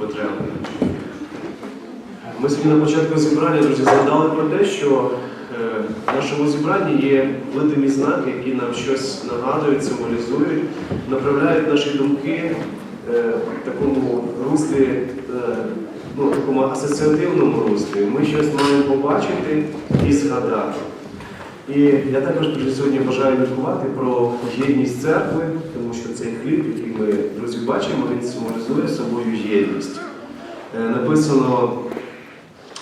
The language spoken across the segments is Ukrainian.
потреби. Ми сьогодні на початку зібрання, друзі, згадали про те, що е, в нашому зібранні є видимі знаки, які нам щось нагадують, символізують, направляють наші думки е, в такому руслі, е, ну, такому асоціативному руслі. Ми щось маємо побачити і згадати. І я також друзі, сьогодні бажаю міркувати про єдність церкви, тому що цей хліб, який ми друзі бачимо, він символізує собою єдність. Е, Написано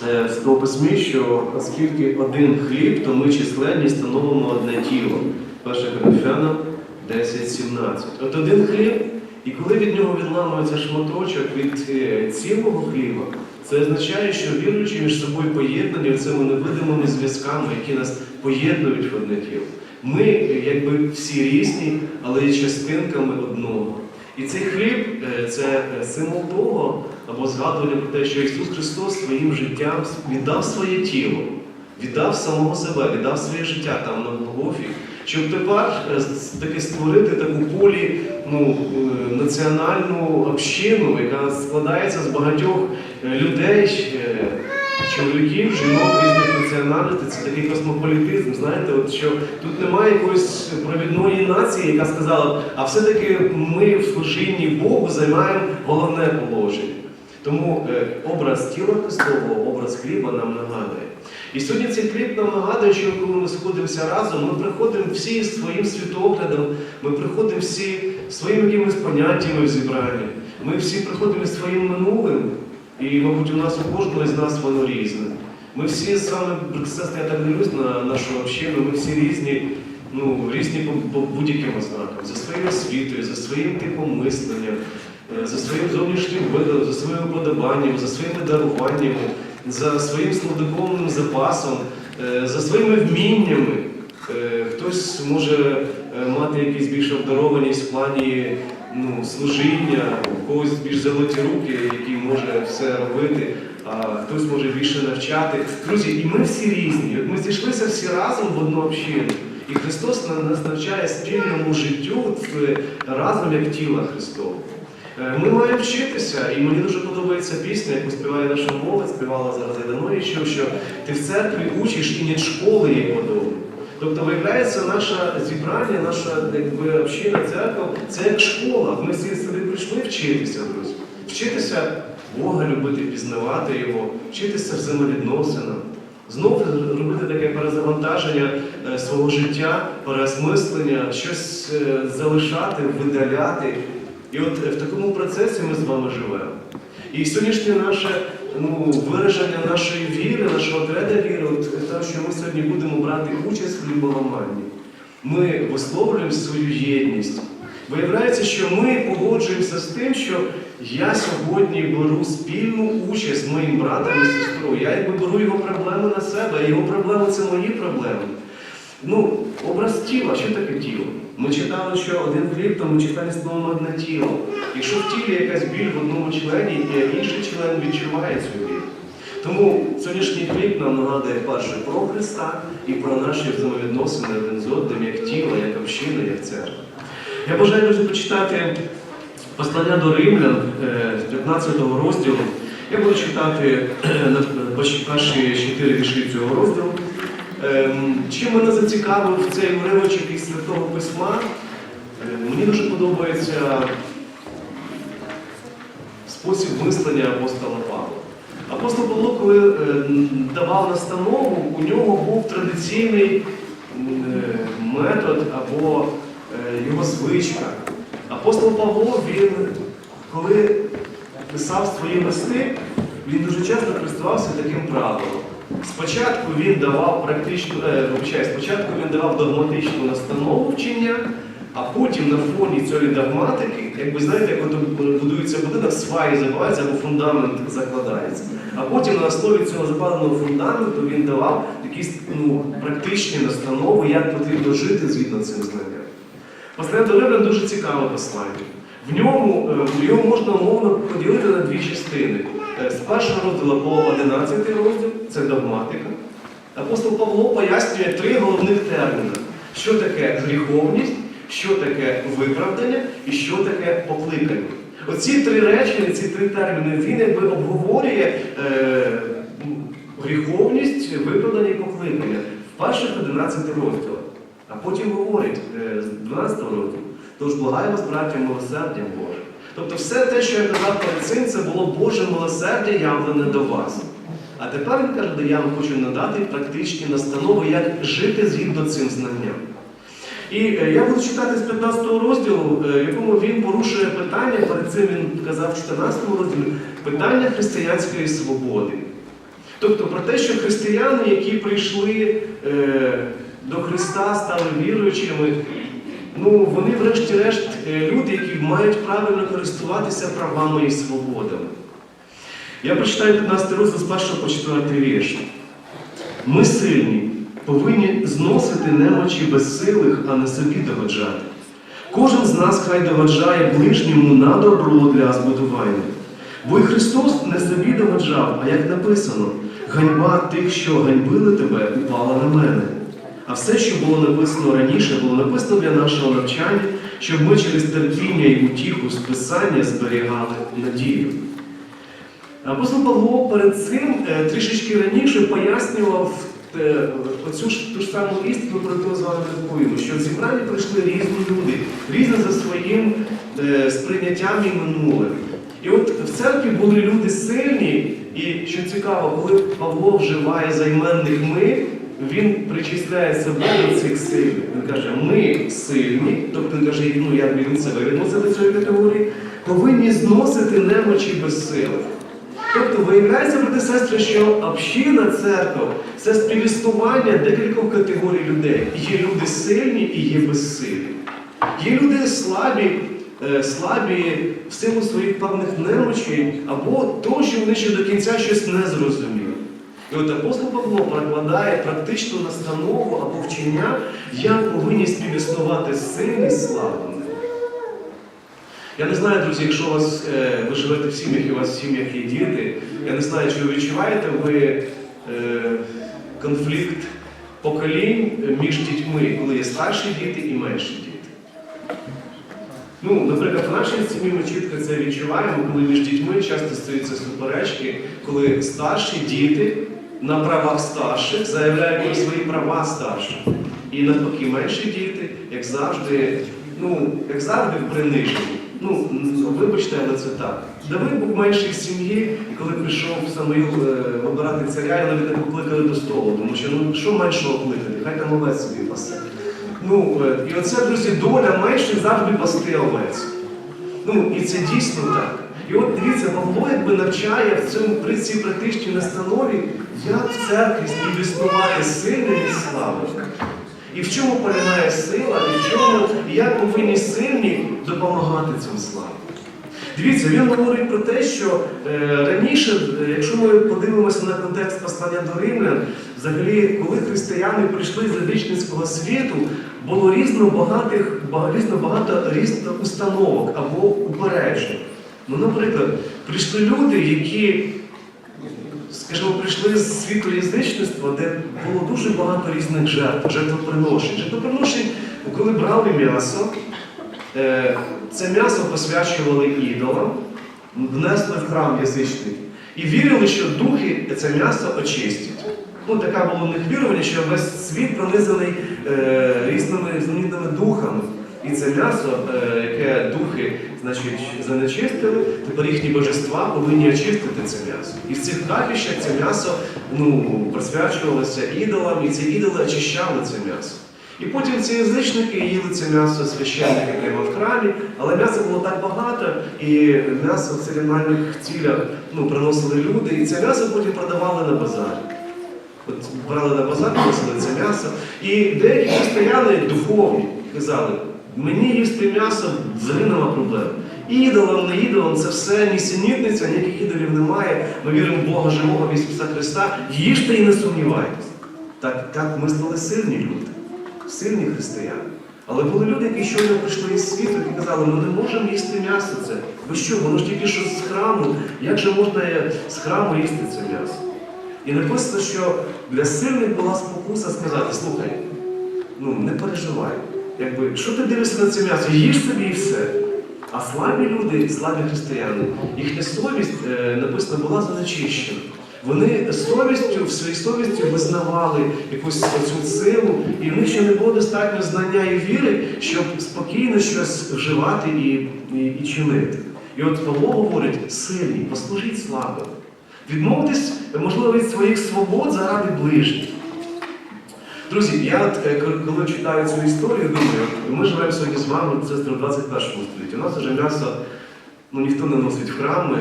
е, в Святому Письмі, що оскільки один хліб, то ми численні становимо одне тіло. 1 Коринфянам 10.17. От один хліб, і коли від нього відламується шматочок від е, цілого хліба, це означає, що віруючі між собою поєднані цими невидимими зв'язками, які нас поєднують в одне тіло. Ми якби всі різні, але є частинками одного. І цей хліб е, це е, символ того, або згадування про те, що Ісус Христос своїм життям віддав своє тіло, віддав самого себе, віддав своє життя там на Голгофі, щоб тепер е, таки створити таку полі ну, е, національну общину, яка складається з багатьох е, людей, чоловіків, жінок різних національностей. Це такий космополітизм. Знаєте, от що тут немає якоїсь провідної нації, яка сказала, а все-таки ми в служінні Богу займаємо головне положення. Тому образ тіла Христового, образ хліба нам нагадує. І сьогодні цей хліб нам нагадує, що коли ми сходимося разом, ми приходимо всі з своїм світоглядом, ми приходимо всі своїми якимись поняттями в зібранні. Ми всі приходимо зі своїм минулим, і, мабуть, у нас у кожного з нас воно різне. Ми всі з вами, так дивлюсь на нашу общину, ми всі різні, ну, різні по, по будь-яким ознакам, за своєю освітою, за своїм типом мислення, е, за своїм зовнішнім видом, за своїм уподобанням, за своїми даруваннями, за своїм словниковим запасом, е, за своїми вміннями. Е, Хтось може е, мати якусь більш обдарованість в плані ну, служіння, у когось більш золоті руки, які може все робити, а хтось може більше навчати. Друзі, і ми всі різні. Ми зійшлися всі разом в одну общину. І Христос нас навчає спільному життю разом як тіла Христове. Е, Ми маємо вчитися, і мені дуже подобається пісня, яку співає наша молодь, співала зараз я давно і чув, що ти в церкві учиш і не школи їй подобно. Тобто, виявляється, наше зібрання, наша якби, община, церква це як школа. Ми всі сюди прийшли вчитися, друзі. Вчитися Бога любити, пізнавати Його, вчитися взаємовідносинам. Знову робити таке перезавантаження е, свого життя, переосмислення, щось е, залишати, видаляти. І от е, в такому процесі ми з вами живемо. І сьогоднішнє наше ну, вираження нашої віри, нашого креда віри, от те, що ми сьогодні будемо брати участь в хліболаманні. Ми висловлюємо свою єдність. Виявляється, що ми погоджуємося з тим, що я сьогодні беру спільну участь з моїм братом і сестрою. Я якби беру його проблеми на себе, його проблеми це мої проблеми. Ну, образ тіла, що таке тіло? Ми читали, що один хліб, то ми читали словом одне тіло. Якщо в тілі якась біль в одному члені, е, інший член відчуває цю біль. Тому сьогоднішній хліб нам нагадує перше про Христа і про наші взаємовідносини один з одним, як тіло, як община, як церква. Я бажаю друзі, почитати послання до римлян е, з 15 розділу. Я буду читати е, перші чотири вірші цього розділу. Ем, Чим мене зацікавив цей уривочок із Святого Письма? Е, Мені дуже подобається спосіб мислення апостола Павла. Апостол Павло, коли е, давав настанову, у нього був традиційний е, метод або його звичка. Апостол Павло, він, коли писав свої листи, він дуже часто користувався таким правилом. Спочатку він давав практичну, е, спочатку він давав догматичну настанову вчення, а потім на фоні цієї догматики, якби знаєте, як будується будинок, сваї забиваються або фундамент закладається. А потім на основі цього закладеного фундаменту він давав якісь ну, практичні настанови, як потрібно жити згідно цим знанням. Послання до Римлян дуже цікаве послання. В ньому е, його можна умовно поділити на дві частини. Е, З першого розділу по 11 розділ це догматика. Апостол Павло пояснює три головних терміни: що таке гріховність, що таке виправдання і що таке покликання. Оці три речення, ці три терміни, він якби обговорює е, гріховність, виправдання і покликання в перших 11 розділах. А потім говорить е, з 12 розділу. Тож благаю вас, браття, милосердя Боже. Тобто все те, що я казав перед цим, це було Боже милосердя явлене до вас. А тепер він каже, я вам хочу надати практичні настанови, як жити згідно цим знанням. І е, я буду читати з 15 розділу, е, в якому він порушує питання, перед цим він казав в 14 розділі, питання християнської свободи. Тобто про те, що християни, які прийшли е, до Христа, стали віруючими, ну вони, врешті-решт, е, люди, які мають правильно користуватися правами і свободами. Я прочитаю 15 розділ з 1 по 4 вірш. Ми сильні, повинні зносити немочі безсилих, а не собі догоджати. Кожен з нас хай догоджає ближньому на добро для збудування. Бо і Христос не собі догоджав, а як написано, ганьба тих, що ганьбили тебе, упала на мене. А все, що було написано раніше, було написано для нашого навчання, щоб ми через терпіння і утіху з Писання зберігали надію. Апостол Павло перед цим е, трішечки раніше пояснював е, оцю ж ту ж саму істину, про яку з вами міркуємо, що в зібранні прийшли різні люди, різні за своїм е, сприйняттям і минулим. І от в церкві були люди сильні, і що цікаво, коли Павло вживає займенник ми, він причисляє себе до цих сильних. Він каже, ми сильні, тобто він каже, ну як він себе відносить до цієї категорії, повинні зносити немочі безсилих. Тобто виявляється, брати сестри, що община церква це співіснування декількох категорій людей. Є люди сильні і є безсилі. Є люди слабі, е, слабі в силу своїх певних немочей, або того, що вони ще до кінця щось не зрозуміли. І от апостол Павло перекладає практичну настанову або вчення, як повинні співіснувати сильні з. Я не знаю, друзі, якщо у вас, е, ви живете в сім'ях і у вас в сім'ях є діти, я не знаю, чи ви відчуваєте ви е, конфлікт поколінь між дітьми, коли є старші діти і менші діти. Ну, наприклад, в нашій сім'ї ми чітко це відчуваємо, коли між дітьми часто стаються суперечки, коли старші діти на правах старших заявляють про свої права старших. І навпаки, менші діти, як завжди, ну, як завжди принижені. Ну, вибачте, але це так. Давид був менший в сім'ї, і коли прийшов Самуїл е, вибирати царя, його навіть не покликали до столу, тому що ну що меншого кликати, хай там овець собі пасе. Ну, е, і оце, друзі, доля менших завжди пасти овець. Ну, і це дійсно так. І от дивіться, Павло якби навчає в цьому при цій практичній настанові, як в церкві співіснувати сильним і слабим. І в чому полягає сила, і в чому, і як повинні сильні допомагати цим слабим. Дивіться, він говорить про те, що е, раніше, е, якщо ми подивимося на контекст послання до римлян, взагалі, коли християни прийшли з язичницького світу, було різно багатих, різно багато різних установок або упереджень. Ну, наприклад, прийшли люди, які, скажімо, прийшли з світу язичництва, де було дуже багато різних жертв, жертвоприношень. Жертвоприношень, коли брали м'ясо, Е, Це м'ясо посвячували ідолам, внесли в храм язичник і вірили, що духи це м'ясо очистять. Ну, таке було в них вірування, що весь світ пронизаний е, різними знаменитими духами. І це м'ясо, е, яке духи значить, занечистили, тепер їхні божества повинні очистити це м'ясо. І в цих капіщах це м'ясо ну, присвячувалося ідолам, і ці ідоли очищали це м'ясо. І потім ці язичники їли це м'ясо священники прямо в храмі, але м'яса було так багато, і м'ясо в церемональних цілях ну, приносили люди, і це м'ясо потім продавали на базарі. От брали на базар, приносили це м'ясо. І деякі християни духовні казали, мені їсти м'ясо взагалі нема проблем. Ідолам, не ідолам, це все нісенітниця, ніяких ідолів немає. Ми віримо в Бога живого в Ісуса Христа. Їжте і не сумнівайтесь. Так, так ми стали сильні люди сильні християни. Але були люди, які щойно прийшли із світу і казали, ми не можемо їсти м'ясо це. Ви що, воно ж тільки що з храму, як же можна з храму їсти це м'ясо? І написано, що для сильних була спокуса сказати, слухай, ну не переживай. Якби, що ти дивишся на це м'ясо? Їж собі і все. А слабі люди, слабі християни, їхня совість е, написано була занечищена. Вони совістю, в своїй совісті визнавали якусь цю силу, і в них ще не було достатньо знання і віри, щоб спокійно щось вживати і, і, і чинити. І от Павло говорить, сильні, послужіть слабим. Відмовтесь, можливо, від своїх свобод заради ближніх. Друзі, я е, коли- читаю цю історію, думаю, ми живемо сьогодні з вами це в 21 столітті. У нас вже м'ясо ну, ніхто не носить в храми.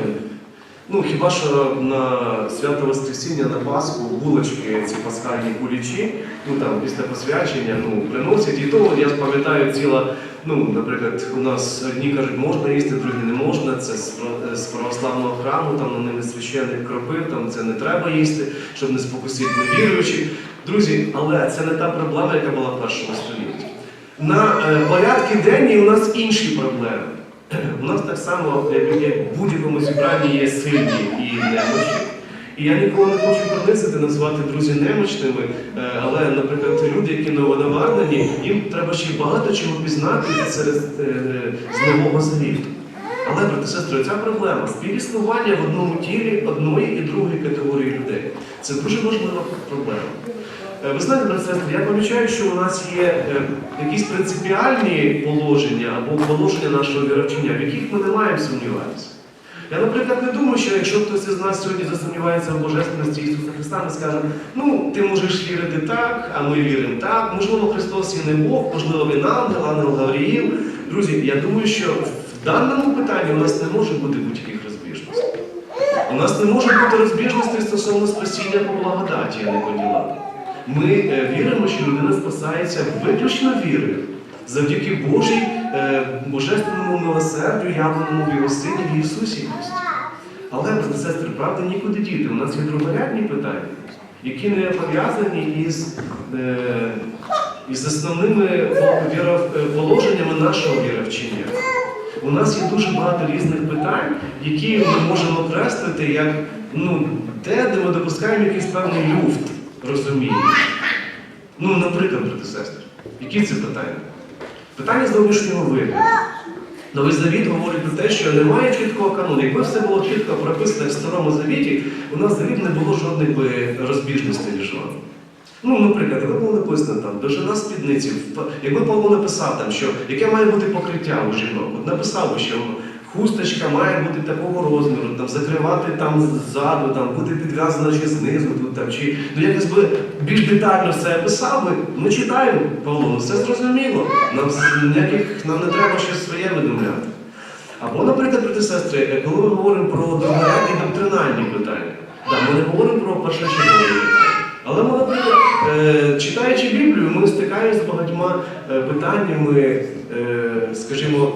Ну, хіба що на свято Воскресіння, на Пасху, булочки, ці пасхальні кулічі, ну там після посвячення ну, приносять. І то я пам'ятаю ціла, ну, наприклад, у нас одні кажуть, можна їсти, другі не можна. Це з православного храму, там на ними священник кропив, там це не треба їсти, щоб не спокусити невіруючих. Друзі, але це не та проблема, яка була в першому столітті. На е, порядки денні у нас інші проблеми. У нас так само, як в будь-якому зібранні є сильні і немощі. І я ніколи не хочу принизити, назвати друзі немощними, е, але, наприклад, люди, які новонаварнені, їм треба ще багато чого пізнати серед е, з нового завіту. Але, брати сестри, ця проблема співіснування в одному тілі одної і другої категорії людей. Це дуже важлива проблема. Е, Ви знаєте, брати сестри, я помічаю, що у нас є якісь принципіальні положення або положення нашого віровчення, в яких ми не маємо сумніватися. Я, наприклад, не думаю, що якщо хтось із нас сьогодні засумнівається в божественності Ісуса Христа, ми скажемо, ну, ти можеш вірити так, а ми віримо так. Можливо, Христос і не Бог, можливо, Він ангел, ангел Гавріїл. Друзі, я думаю, що в даному питанні у нас не може бути будь-яких розбіжностей. У нас не може бути розбіжностей стосовно спасіння по благодаті, а не по ділам. Ми е, віримо, що людина спасається виключно вірою, завдяки Божій божественному милосердю, явленому в його сині в Ісусі Христі. Але, брати сестри, правда, нікуди діти. У нас є другорядні питання, які не пов'язані із, е, із основними віроположеннями нашого віровчення. У нас є дуже багато різних питань, які ми можемо окреслити як ну, те, де ми допускаємо якийсь певний люфт розуміння. Ну, наприклад, брати сестри, які це питання? Питання зовнішнього вигляду. Новий завіт говорить про те, що немає чіткого канону. Якби все було чітко прописано в старому завіті, у нас завіт не було жодних розбіжностей між вами. Ну, наприклад, якби було написано там довжина спідниці, якби Павло написав там, що яке має бути покриття у жінок, от написав би, що хусточка має бути такого розміру, там закривати там ззаду, там бути підв'язана чи знизу, тут там чи ну якось би більш детально все описав би. Ми читаємо Павло, все зрозуміло. Нам ніяких нам не треба щось своє видумляти. Або, наприклад, брати сестри, коли ми говоримо про другорядні доктринальні питання, да, ми не говоримо про першочергові питання. Але ми, е, читаючи Біблію, ми стикаємося з багатьма е, питаннями, е, скажімо,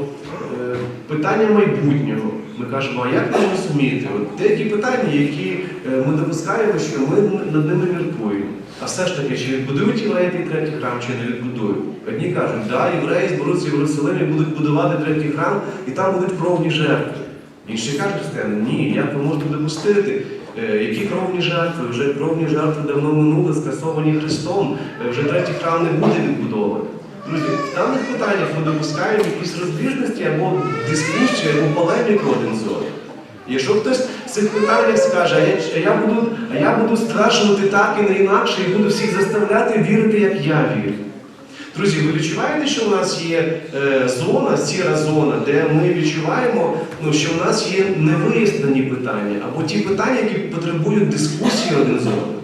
питання майбутнього. Ми кажемо, а як нам розуміти? От деякі питання, які ми допускаємо, що ми над ними міркуємо. А все ж таки, чи відбудують євреї третій храм, чи не відбудують? Одні кажуть, да, євреї зберуться в Єрусалимі, будуть будувати третій храм, і там будуть кровні жертви. Інші кажуть, ні, як ви можете допустити? Е, Які кровні жертви? Вже кровні жертви давно минули, скасовані Христом, Е, вже третій храм не буде відбудований. Друзі, в даних питаннях ми допускаємо якісь розбіжності або дискусії, або полеміку один з одним. Якщо хтось в цих питаннях скаже, а я, я буду, а я буду стверджувати так і не інакше, і буду всіх заставляти вірити, як я вірю. Друзі, ви відчуваєте, що у нас є е, зона, сіра зона, де ми відчуваємо, ну, що у нас є невияснені питання, або ті питання, які потребують дискусії один з одним.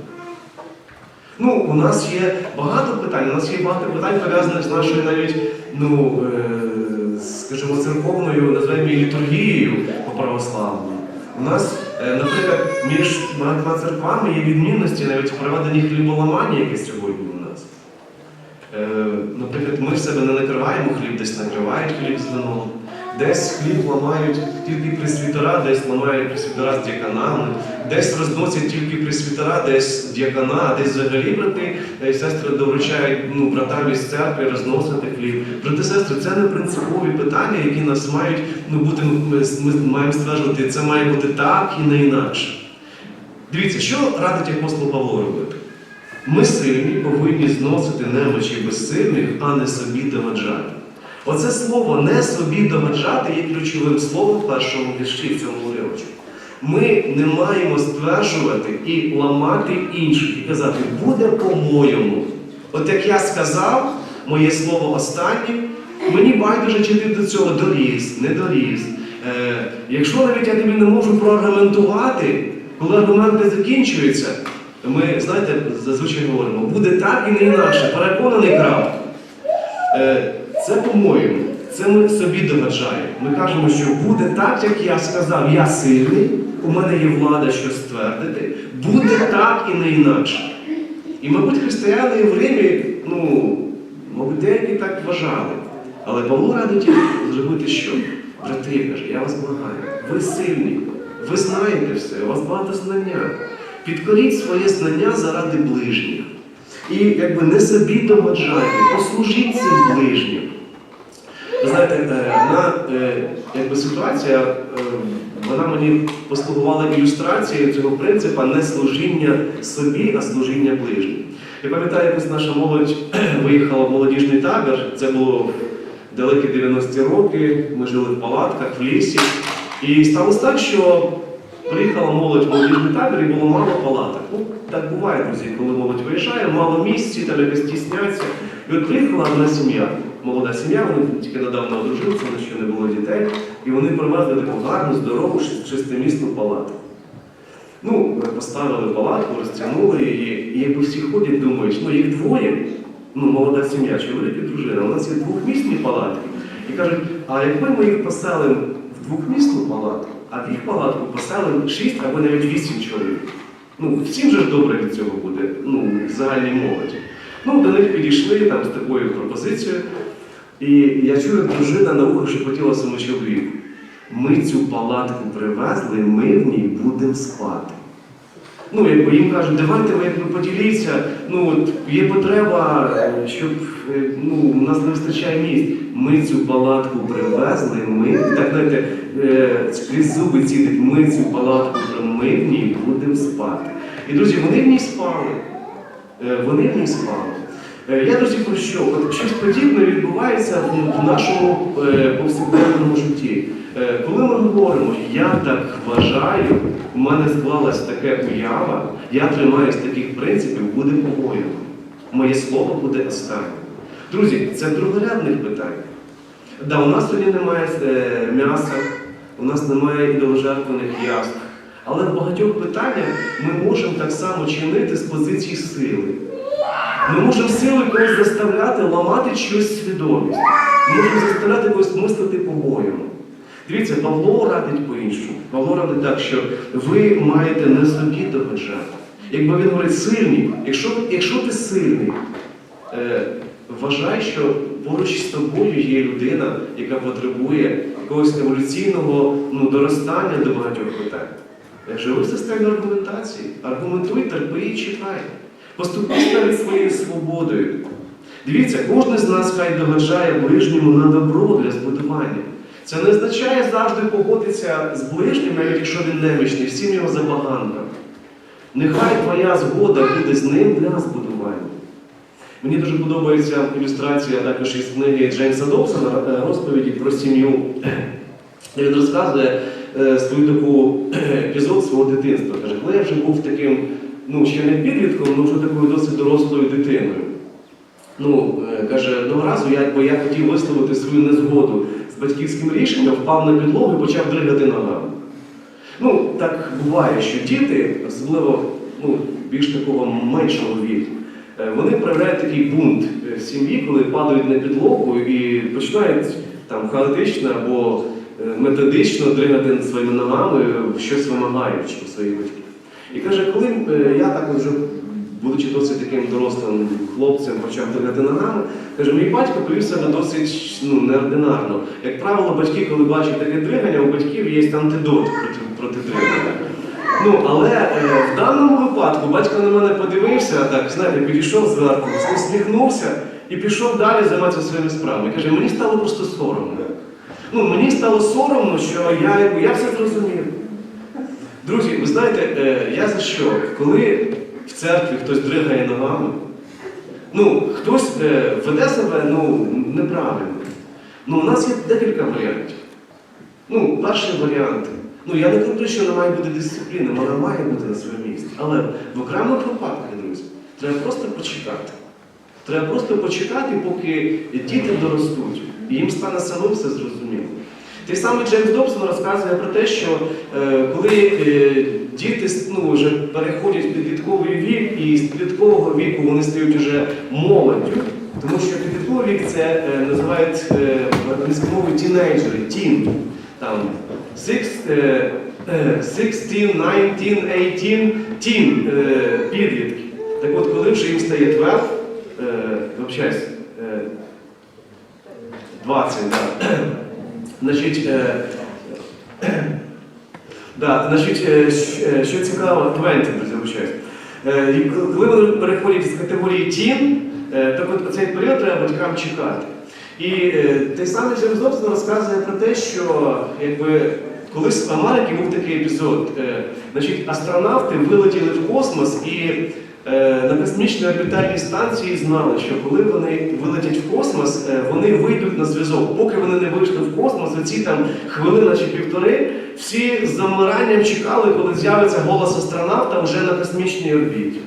Ну, у нас є багато питань, у нас є багато питань пов'язаних з нашою навіть, ну, е, скажімо, церковною, називаємо літургією по православному. У нас, е, наприклад, між багатьма церквами є відмінності навіть в проведенні хліболамання, яке сьогодні Наприклад, ми в себе не накриваємо хліб, десь накривають хліб з вином. Десь хліб ламають тільки пресвітера, десь ламають пресвітера з діаканами, десь розносять тільки пресвітера, десь діакана, а десь взагалі брати сестри доручають ну, братам із церкви розносити хліб. Брати сестри, це не принципові питання, які нас мають ну, бути, ми, ми маємо стверджувати, це має бути так і не інакше. Дивіться, що радить апостол Павло робити? Ми сильні повинні зносити немочі безсильних, а не собі доведжати. Оце слово не собі догоджати є ключовим словом в першому вірші в цьому уривочку. Ми не маємо стверджувати і ламати інших і казати, буде по-моєму. От як я сказав, моє слово останнє, мені байдуже, чи ти до цього доріс, не доріс. Е, якщо навіть я тобі не можу проаргументувати, коли аргументи закінчуються, ми, знаєте, зазвичай говоримо, буде так і не інакше, переконаний крапку. Е, Це по-моєму, це ми собі догаджаємо. Ми кажемо, що буде так, як я сказав, я сильний, у мене є влада щось ствердити, буде так і не інакше. І, мабуть, християни в Римі, ну, мабуть, деякі так вважали. Але Павло радить зробити що? Брати, каже, я вас благаю, ви сильні, ви знаєте все, у вас багато знання. Підкоріть своє знання заради ближніх. І якби не собі догоджайте, послужіть цим ближнім. Знаєте, е, одна е, якби ситуація, е, вона мені послугувала ілюстрацією цього принципу не служіння собі, а служіння ближнім. Я пам'ятаю, якось наша молодь виїхала в молодіжний табір. Це було далекі 90-ті роки. Ми жили в палатках, в лісі. І сталося так, що приїхала молодь молодіжний табір і було мало палаток. Ну, так буває, друзі, коли молодь виїжджає, мало місць, всі там якось тісняться. І от приїхала одна сім'я, молода сім'я, вони тільки недавно одружилися, них ще не було дітей, і вони привезли таку гарну, здорову, шестимісну палатку. Ну, поставили палатку, розтягнули її, і якби всі ходять, думають, ну їх двоє, ну, молода сім'я, чоловік і дружина, у нас є двохмісні палатки. І кажуть, а якби ми їх поселимо в двохмісну палатку, а в їх палатку поселимо шість або навіть вісім чоловік. Ну, всім же ж добре від цього буде, ну, загальній молоді. Ну, до них підійшли там з такою пропозицією. І я чую, дружина на ухо шепотіла своєму чоловіку. Ми цю палатку привезли, ми в ній будемо спати. Ну, якби їм кажуть, давайте ви поділіться, ну от є потреба, щоб ну, у нас не вистачає місць. Ми цю палатку привезли, ми так знаєте, е, крізь зуби цідить, ми цю палатку ми в ній будемо спати. І друзі, вони в ній спали. Е, Вони в ній спали. Е, Я друзі про що? От щось подібне відбувається в- нашому повсякденному житті. Коли ми говоримо, я так вважаю, у мене склалась таке уява, я тримаюсь таких принципів, буде по-моєму. Моє слово буде останнє. Друзі, це другорядних питань. Да, у нас сьогодні немає е, м'яса, у нас немає ідоложертвених яств. Але в багатьох питаннях ми можемо так само чинити з позиції сили. Ми можемо силою когось заставляти ламати чиюсь свідомість. Ми можемо заставляти когось мислити по-моєму. Дивіться, Павло радить по-іншому. Павло радить так, що ви маєте не собі догоджати. Якби він говорить сильний, якщо, якщо ти сильний, е, вважай, що поруч з тобою є людина, яка потребує якогось еволюційного ну, доростання до багатьох питань. Живи в системі аргументації. Аргументуй, терпи і чекай. Поступись навіть своєю свободою. Дивіться, кожен з нас хай догоджає ближньому на добро для збудування. Це не означає завжди погодитися з ближнім, навіть якщо він немічний, всім його забаганкам. Нехай твоя згода буде з ним для збудування. Мені дуже подобається ілюстрація також із книги Джеймса Добсона е, розповіді про сім'ю. Він розказує е, свою таку е, епізод свого дитинства. Каже, коли я вже був таким, ну ще не підлітком, але вже такою досить дорослою дитиною. Ну, каже, одного разу я, бо я хотів висловити свою незгоду з батьківським рішенням, впав на підлогу і почав дригати ногами. Ну, так буває, що діти, особливо ну, більш такого меншого віку, вони проявляють такий бунт е, в сім'ї, коли падають на підлогу і починають там хаотично або е, методично дригати своїми ногами, е, щось вимагаючи у своїх батьків. І каже, коли е, я так вже, будучи досить таким дорослим хлопцем, почав дригати ногами, каже, мій батько повів себе досить ну, неординарно. Як правило, батьки, коли бачать таке дригання, у батьків є антидот проти, проти дригання. Ну, але е, в даному випадку батько на мене подивився, так, знаєте, підійшов зверху, усміхнувся і пішов далі займатися своїми справами. Каже, мені стало просто соромно. Ну, мені стало соромно, що я, я все зрозумів. Друзі, ви знаєте, е, я за що? Коли в церкві хтось дригає ногами, ну, хтось е, веде себе ну, неправильно. Ну, у нас є декілька варіантів. Ну, перший варіант. Ну, я не кажу, що не має бути дисципліна, вона має бути на своєму місці. Але в окремих випадках, друзі, треба просто почекати. Треба просто почекати, поки діти доростуть, і їм стане самим все зрозуміло. Той самий Джеймс Добсон розказує про те, що е, коли е, діти ну, вже переходять в підлітковий вік, і з підліткового віку вони стають вже молоддю. Тому що підлітковий вік це е, називають е, в англійській тінейджери, тін. Там 16, 19, 18, тін підлітки. Так от, коли вже їм стає 12, е, вибачаюсь, е, 20, да. Значить, е, да, значить, е, щ- е, що цікаво, 20, друзі, вибачаюсь. Коли вони переходять з категорії тін, так от цей період треба батькам чекати. І той самий Джеймс розказує про те, що якби, колись в Америці був такий епізод. Е, значить, астронавти вилетіли в космос і е, на космічній орбітальній станції знали, що коли вони вилетять в космос, е, вони вийдуть на зв'язок. Поки вони не вийшли в космос, оці там хвилина чи півтори, всі з замиранням чекали, коли з'явиться голос астронавта вже на космічній орбіті.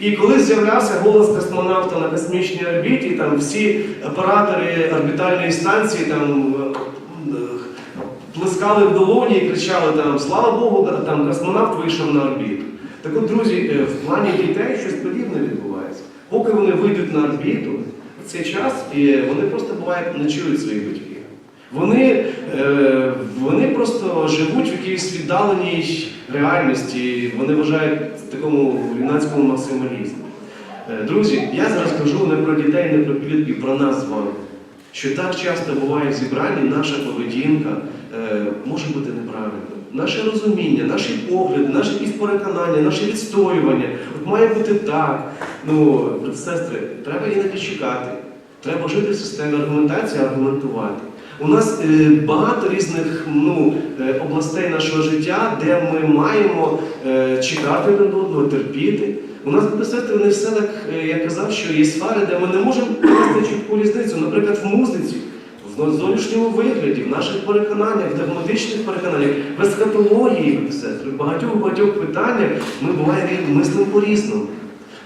І коли з'являвся голос космонавта на космічній орбіті, там всі оператори орбітальної станції там плескали в долоні і кричали там Слава Богу, там космонавт вийшов на орбіту. Так от, друзі, е, в плані дітей щось подібне відбувається. Поки вони вийдуть на орбіту, в цей час вони просто бувають не чують своїх батьків. Вони, е, вони просто живуть в якійсь віддаленій реальності, вони вважають такому юнацькому максималізмі. Е, Друзі, я зараз кажу не про дітей, не про підлітків, про нас з вами. Що так часто буває в зібранні, наша поведінка е, може бути неправильною. Наше розуміння, наші погляди, наші якісь переконання, наше відстоювання. От має бути так. Ну, сестри, треба іноді чекати. Треба жити в системі аргументації, аргументувати. У нас е, багато різних ну, е, областей нашого життя, де ми маємо е, чекати один одного, терпіти. У нас брати, сестри, не все так, е, я казав, що є сфери, де ми не можемо провести чітку різницю. Наприклад, в музиці, в зовнішньому вигляді, в наших переконаннях, в догматичних переконаннях, в ескатології, в багатьох багатьох питаннях ми буває мислимо по-різному.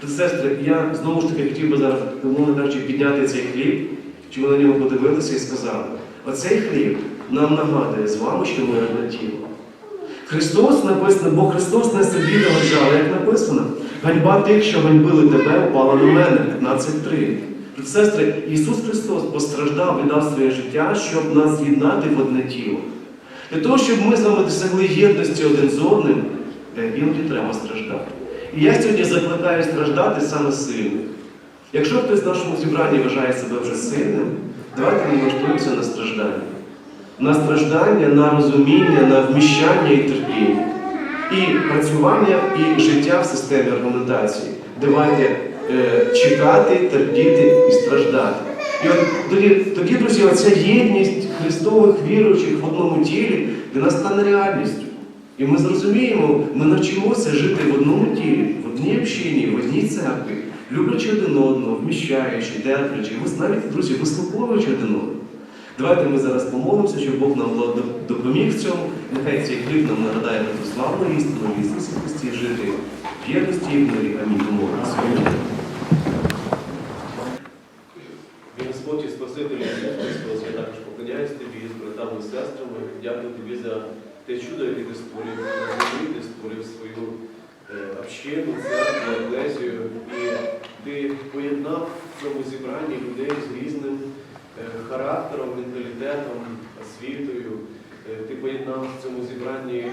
Сестри, я знову ж таки хотів би зараз, умовно кажучи, підняти цей хліб, щоб ми на нього подивилися і сказали, оцей хліб нам нагадує з вами, що ми одне тіло. Христос написано, бо Христос не собі догоджав, як написано, ганьба тих, що ганьбили тебе, упала на мене. 15.3. Сестри, Ісус Христос постраждав, віддав своє життя, щоб нас з'єднати в одне тіло. Для того, щоб ми з вами досягли єдності один з одним, іноді треба страждати. І я сьогодні закликаю страждати саме сильних. Якщо хтось в нашому зібранні вважає себе вже сильним, давайте налаштуємося на страждання. На страждання, на розуміння, на вміщання і терпіння. І працювання, і життя в системі аргументації. Давайте е, чекати, терпіти і страждати. І от тоді, тоді, друзі, оця єдність Христових віруючих в одному тілі для нас стане реальністю. І ми зрозуміємо, ми навчимося жити в одному тілі, в одній общині, в одній церкві, люблячи один одного, вміщаючи, терплячи, навіть, друзі, вислуховуючи один одного. Давайте ми зараз помолимося, щоб Бог нам допоміг в цьому. Нехай цей хліб нам нагадає про ту славну істину в Ісусі жити в єдності і в мирі. Амінь. Помолимося. Господь і Спаситель Ісус я також поклоняюсь тобі з братами і сестрами. Дякую тобі за те чудо, яке ти створив на ти створив свою е, общину, церкву, еклезію. І ти поєднав в цьому зібранні людей з різним характером, менталітетом, освітою. Е, Ти поєднав в цьому зібранні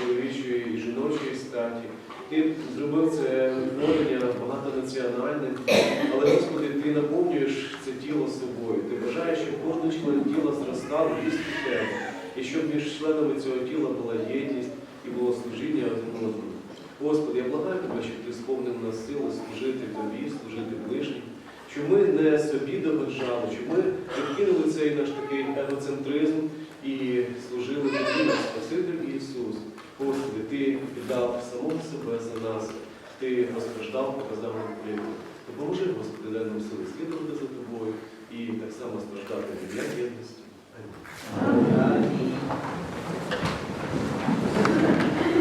чоловічої і жіночої статі. Ти зробив це творення багатонаціональним, але Господи, ти наповнюєш це тіло собою. Ти бажаєш, щоб кожен член тіла зростав у тебе, і щоб між членами цього тіла була єдність і було служіння одному. Господи, я благаю тебе, щоб ти сповнив нас сили служити тобі, служити ближнім, щоб ми не собі догоджали, щоб ми відкинули цей наш такий егоцентризм і служили тобі, наш Спаситель Ісус. Господи, Ти віддав самого себе за нас, Ти розстраждав, показав нам прикладу. Допоможи, Господи, дай нам сили слідувати за тобою і так само страждати від єдності. Амінь.